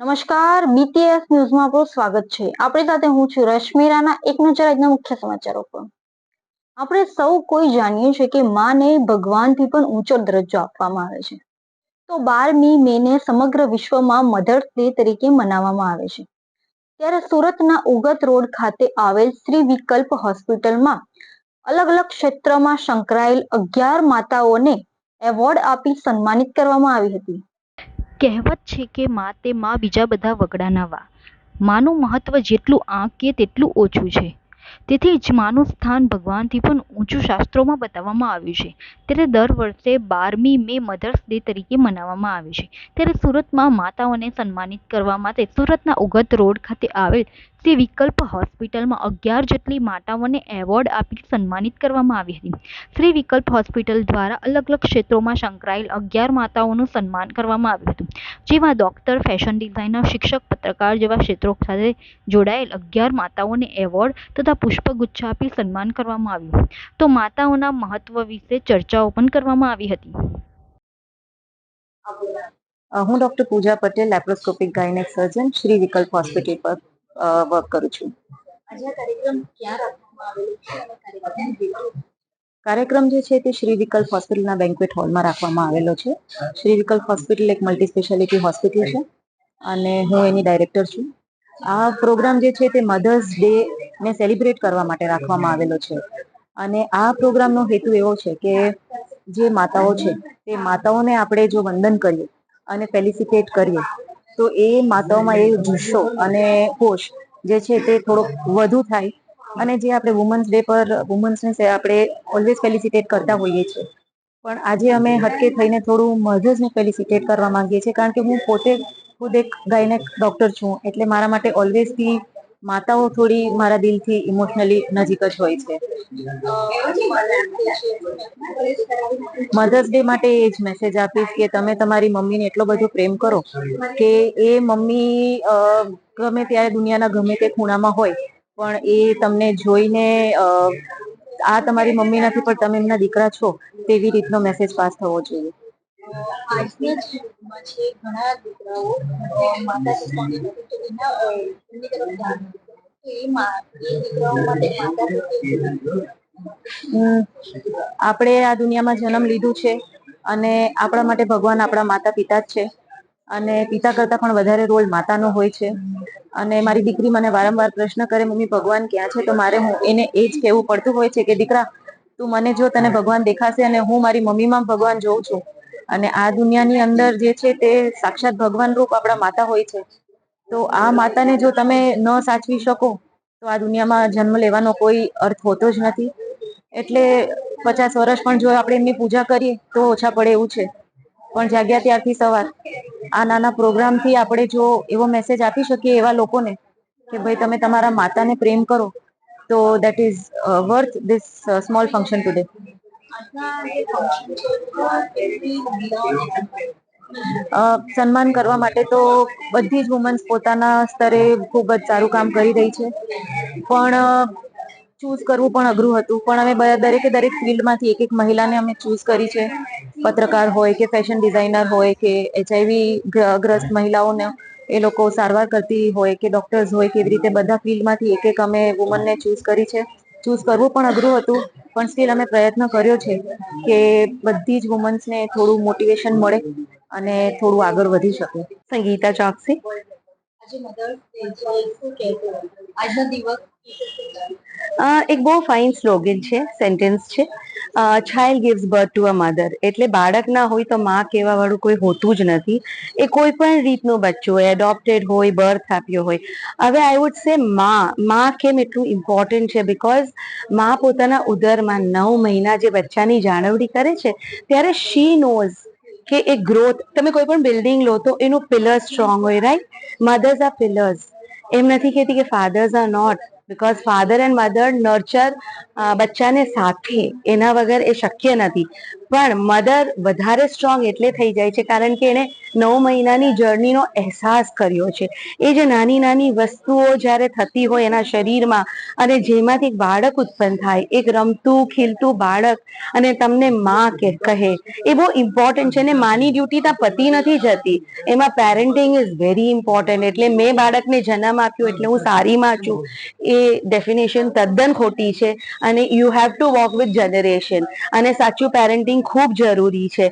નમસ્કાર બીટીએસ ન્યૂઝમાં આપનું સ્વાગત છે. આપણી સાથે હું છું રશ્મિ રાણા, એક નજર આજના મુખ્ય સમાચારો પર. આપણે સૌ કોઈ જાણીએ છીએ કે માને ભગવાનથી પણ ઊંચો દરજ્જો આપવામાં આવે છે. તો બારમી મેને સમગ્ર વિશ્વમાં મધર્સ ડે તરીકે મનાવવામાં આવે છે. ત્યારે સુરતના ઉગત રોડ ખાતે આવેલ શ્રી વિકલ્પ હોસ્પિટલમાં અલગ અલગ ક્ષેત્રમાં સંકળાયેલ અગિયાર માતાઓને એવોર્ડ આપી સન્માનિત કરવામાં આવી હતી. કહેવત છે કે માં તે માં બીજા બધા વગડાના વા. માનું મહત્વ જેટલું આંકીએ તેટલું ઓછું છે. તેથી જ માનું સ્થાન ભગવાનથી પણ ઊંચું શાસ્ત્રોમાં બતાવવામાં આવ્યું છે. ત્યારે દર વર્ષે બારમી મે મધર્સ ડે તરીકે મનાવવામાં આવે છે. ત્યારે સુરતમાં માતાઓને સન્માનિત કરવા માટે સુરતના ઉગત રોડ ખાતે આવેલ શ્રી વિકલ્પ હોસ્પિટલમાં અગિયાર જેટલી માતાઓને એવોર્ડ આપી સન્માનિત કરવામાં આવી હતી. શ્રી વિકલ્પ હોસ્પિટલ દ્વારા અલગ અલગ ક્ષેત્રોમાં સંકળાયેલ અગિયાર માતાઓનું સન્માન કરવામાં આવ્યું હતું. જેમાં ડૉક્ટર, ફેશન ડિઝાઇનર, શિક્ષક, પત્રકાર જેવા ક્ષેત્રો સાથે જોડાયેલ અગિયાર માતાઓને એવોર્ડ તથા પુષ્પગુચ્છ આપી સન્માન કરવામાં આવ્યું તો માતાઓના મહત્વ વિશે ચર્ચાઓ પણ કરવામાં આવી હતી. હું doctor Pooja Patel, laparoscopic gynaec surgeon, Shri Vikalp hospital પર વર્ક કરું છું. કાર્યક્રમ જે છે? તે શ્રી વિકલ્પ હોસ્પિટલના બેન્ક્વેટ હોલમાં રાખવામાં આવેલો છે. શ્રી વિકલ્પ હોસ્પિટલ એક મલ્ટી સ્પેશિયાલિટી હોસ્પિટલ છે અને હું એની ડાયરેક્ટર છું. આ પ્રોગ્રામ જે છે તે મધર્સ ડે ને સેલિબ્રેટ કરવા માટે રાખવામાં આવેલો છે. અને આ પ્રોગ્રામનો હેતુ એવો છે કે જે માતાઓ છે તે માતાઓને આપણે જો વંદન કરીએ અને ફેલિસિટેટ કરીએ તો એ માતાઓમાં એ જુસ્સો અને હોશ જે છે તે થોડોક વધુ થાય. અને જે આપણે વુમન્સ ડે પર વુમન્સને આપણે ઓલવેઝ ફેલિસિટેટ કરતા હોઈએ છીએ. પણ આજે અમે હટકે થઈને થોડું મધર્સને ફેલિસિટેટ કરવા માંગીએ છીએ. કારણ કે હું પોતે ખુદ એક ગાયનેક ડોક્ટર છું. એટલે મારા માટે ઓલવેઝથી માતાઓ થોડી મારા દિલથી ઇમોશનલી નજીક જ હોય છે. મધર્સ ડે માટે એ જ મેસેજ આપીશ કે તમે તમારી મમ્મીને એટલો બધો પ્રેમ કરો કે એ મમ્મી ગમે ત્યારે દુનિયાના ગમે તે ખૂણામાં હોય, પણ એ તમને જોઈને આ તમારી મમ્મી નથી પણ તમે એમના દીકરા છો તેવી રીતનો મેસેજ પાસ થવો જોઈએ. આપણે આ દુનિયામાં જન્મ લીધું છે અને આપણા માટે ભગવાન આપણા માતા પિતા જ છે અને પિતા કરતા પણ વધારે રોલ માતાનો હોય છે. અને મારી દીકરી મને વારંવાર પ્રશ્ન કરે, મમ્મી, ભગવાન ક્યાં છે? તો મારે હું એને એ જ કહેવું પડતું હોય છે કે, દીકરા, તું મને જો તને ભગવાન દેખાશે અને હું મારી મમ્મીમાં ભગવાન જોઉં છું. અને આ દુનિયાની અંદર જે છે તે સાક્ષાત ભગવાન રૂપ આપણા માતા હોય છે. તો આ માતાને જો તમે ન સાચવી શકો, તો આ દુનિયામાં જન્મ લેવાનો કોઈ અર્થ હોતો જ નથી. એટલે પચાસ વર્ષ પણ જો આપણે એમની પૂજા કરીએ, તો ઓછા પડે એવું છે. પણ જાગ્યા ત્યારથી સવાર, આ નાના પ્રોગ્રામથી આપણે જો એવો મેસેજ આપી શકીએ એવા લોકોને કે ભાઈ તમે તમારા માતાને પ્રેમ કરો, તો that is worth this small function today સન્માન કરવા માટે તો બધી જ વુમન્સ પોતાના સ્તરે ખૂબ જ સારું કામ કરી રહી છે. પણ ચૂઝ કરવું પણ અઘરું હતું. પણ અમે દરેકે દરેક ફિલ્ડમાંથી એક એક મહિલાને અમે ચૂઝ કરી છે. પત્રકાર હોય કે ફેશન ડિઝાઇનર હોય કે એચઆઈવી ગ્રસ્ત મહિલાઓને એ લોકો સારવાર કરતી હોય કે ડોક્ટર્સ હોય કેવી રીતે બધા ફિલ્ડમાંથી એક એક અમે વુમનને ચૂઝ કરી છે. ચૂઝ કરવું પણ અઘરું હતું. પણ સ્ટીલ અમે પ્રયત્ન કર્યો છે કે બધી જ વુમન્સને થોડું મોટિવેશન મળે અને થોડું આગળ વધી શકે. સંગીતા ચોકસી. એક બહુ ફાઇન સ્લોગન છે સેન્ટેન્સ છે. Child gives birth to a mother એટલે બાળક ના હોય તો માં કહેવા વાળું કોઈ હોતું જ નથી. એ કોઈ પણ રીતનું બચ્ચું હોય એડોપ્ટેડ હોય બર્થ આપ્યો હોય. હવે આઈ વુડ સે માં માં કેમ એટલું ઇમ્પોર્ટન્ટ છે? બિકોઝમાં પોતાના ઉદરમાં નવ મહિના જે બચ્ચાની જાળવણી કરે છે, ત્યારે શી નોઝ કે એ ગ્રોથ તમે કોઈ પણ બિલ્ડિંગ લો તો એનું પિલર સ્ટ્રોંગ હોય રાઈટ મધર્સ આર પિલર્સ એમ નથી કહેતી કે fathers are not because father and mother nurture બચ્ચાને સાથે, એના વગર એ શક્ય નથી. પણ મધર વધારે સ્ટ્રોંગ એટલે થઈ જાય છે, કારણ કે એને નવ મહિનાની જર્નીનો અહેસાસ કર્યો છે. એ જે નાની નાની વસ્તુઓ જ્યારે થતી હોય એના શરીરમાં અને જેમાંથી બાળક ઉત્પન્ન થાય, એક રમતું, ખીલતું બાળક અને તમને માં કે કહે, એ બહુ ઇમ્પોર્ટન્ટ છે અને માની ડ્યુટી ત્યાં પતી નથી જતી. એમાં પેરેન્ટિંગ ઇઝ વેરી ઇમ્પોર્ટન્ટ એટલે મેં બાળકને જન્મ આપ્યો એટલે હું સારી માં છું. એ ડેફિનેશન તદ્દન ખોટી છે અને you have to walk with generation અને સાચું પેરેન્ટિંગ ખૂબ જરૂરી છે.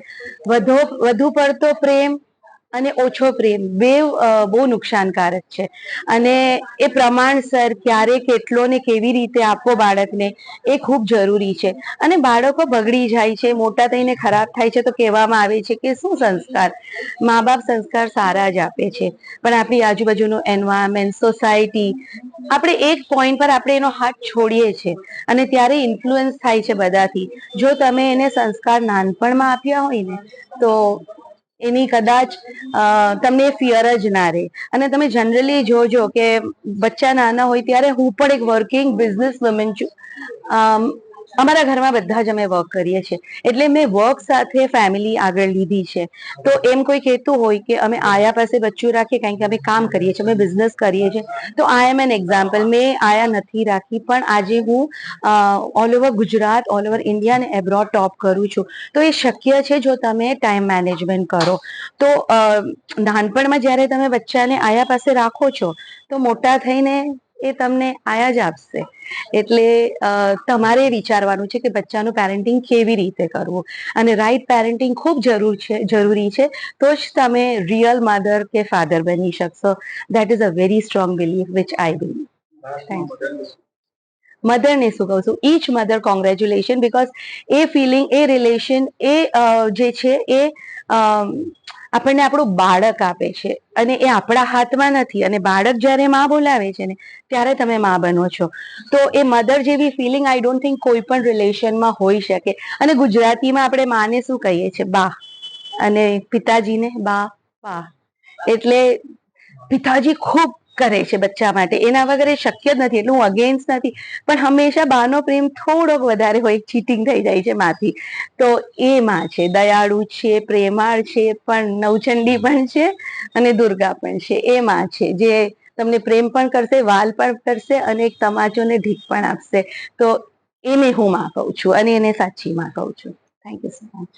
વધુ વધુ પડતો પ્રેમ અને ઓછો પ્રેમ બે બહુ નુકસાનકારક છે. અને એ પ્રમાણસર ક્યારે કેટલો ને કેવી રીતે આપવો બાળકને એ ખૂબ જરૂરી છે. અને બાળકો બગડી જાય છે, મોટા થઈને ખરાબ થાય છે તો કહેવામાં આવે છે કે શું સંસ્કાર? મા બાપ સંસ્કાર સારા જ આપે છે. પણ આપણી આજુબાજુનું એન્વાયરમેન્ટ સોસાયટી આપણે એક પોઈન્ટ પર આપણે એનો હાથ છોડીએ છીએ અને ત્યારે ઇન્ફ્લુઅન્સ થાય છે બધાથી. જો તમે એને સંસ્કાર નાનપણમાં આપ્યા હોય ને, તો એની કદાચ તમને ફિયર જ ના રહે. અને તમે જનરલી જોજો કે બચ્ચા નાના હોય ત્યારે હું પણ એક વર્કિંગ બિઝનેસ વુમેન છું. અમારા ઘરમાં બધા જ અમે વર્ક કરીએ છીએ. એટલે મેં વર્ક સાથે ફેમિલી આગળ લીધી છે. તો એમ કોઈ કહેતું હોય કે અમે આયા પાસે બચ્ચું રાખીએ, કારણ કે અમે કામ કરીએ છીએ, અમે બિઝનેસ કરીએ છીએ. તો આઈ એમ એન એક્ઝામ્પલ મેં આયા નથી રાખી, પણ આજે હું all over Gujarat all over India અને એબ્રોડ ટોપ કરું છું. તો એ શક્ય છે જો તમે ટાઈમ મેનેજમેન્ટ કરો. તો નાનપણમાં જ્યારે તમે બચ્ચાને આયા પાસે રાખો છો, તો મોટા થઈને એ તમને આયા જ આપશે. એટલે તમારે વિચારવાનું છે કે બચ્ચાનું પેરેન્ટિંગ કેવી રીતે કરવું? અને રાઈટ પેરેન્ટિંગ ખૂબ જરૂર છે, જરૂરી છે. તો જ તમે રિયલ મધર કે ફાધર બની શકશો. That is a very strong belief which I believe મધરને શું કહું છું? ઈચ મધર કોંગ્રેચ્યુલેશન બિકોઝ એ ફિલિંગ એ રિલેશન એ જે છે, એ આપણને આપણું બાળક આપે છે અને એ આપણા હાથમાં નથી અને બાળક જ્યારે માં બોલાવે છે ને, ત્યારે તમે માં બનો છો. તો એ મધર જેવી ફિલિંગ આઈ ડોન્ટ થિંક કોઈ પણ રિલેશનમાં હોઈ શકે. અને ગુજરાતીમાં આપણે માને શું કહીએ છીએ? બા. અને પિતાજીને બા પા એટલે પિતાજી ખૂબ કરે છે બચ્ચા માટે. એના વગર એ શક્ય જ નથી. એટલે હું અગેન્સ્ટ નથી. પણ હંમેશા બાનો પ્રેમ થોડોક વધારે હોય ચીટિંગ થઈ જાય છે માથી. તો એ માં છે, દયાળુ છે, પ્રેમાળ છે, પણ નવચંડી પણ છે અને દુર્ગા પણ છે. એ માં છે, જે તમને પ્રેમ પણ કરશે, વાલ પણ કરશે અને એક તમાચો ને ઢીક પણ આપશે. તો એને હું માં કહું છું અને એને સાચી માં કહું છું. Thank you so much